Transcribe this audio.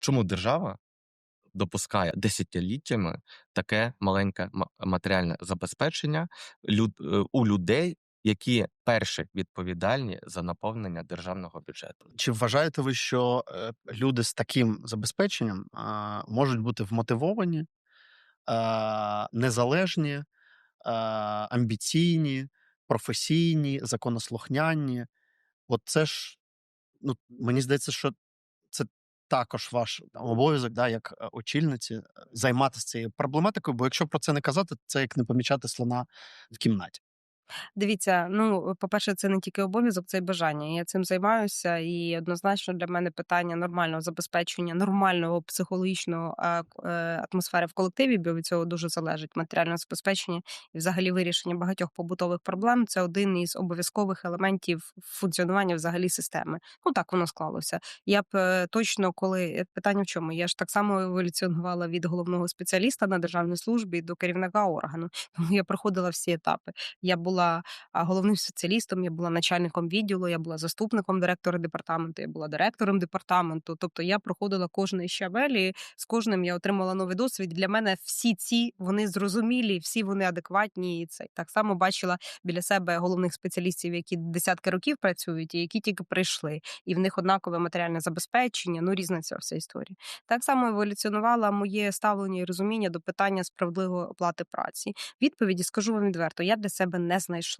Чому держава допускає десятиліттями таке маленьке матеріальне забезпечення е, у людей, які перші відповідальні за наповнення державного бюджету? Чи вважаєте ви, що, е, люди з таким забезпеченням, можуть бути вмотивовані, незалежні, амбіційні, професійні, законослухняні? От це ж, ну, мені здається, що також ваш там обов'язок, да, як, е, очільниці, е, займатися цією проблематикою, бо якщо про це не казати, це як не помічати слона в кімнаті. Дивіться, ну, по-перше, це не тільки обов'язок, це й бажання. Я цим займаюся, і однозначно для мене питання нормального забезпечення, нормального психологічного е, атмосфери в колективі, бо від цього дуже залежить матеріальне забезпечення і взагалі вирішення багатьох побутових проблем. Це один із обов'язкових елементів функціонування взагалі системи. Ну так воно склалося. Я б е, точно, коли е, питання в чому? Я ж так само еволюціонувала від головного спеціаліста на державній службі до керівника органу. Тому я проходила всі етапи. Я була а, головним спеціалістом, я була начальником відділу, я була заступником директора департаменту, я була директором департаменту. Тобто я проходила кожний щабель, і з кожним я отримала новий досвід. Для мене всі ці вони зрозумілі, всі вони адекватні. І це так само бачила біля себе головних спеціалістів, які десятки років працюють, і які тільки прийшли, і в них однакове матеріальне забезпечення. Ну різна ця вся історія. Так само еволюціонувала моє ставлення і розуміння до питання справедливої оплати праці. Відповіді скажу вам відверто, я для себе не знайшла.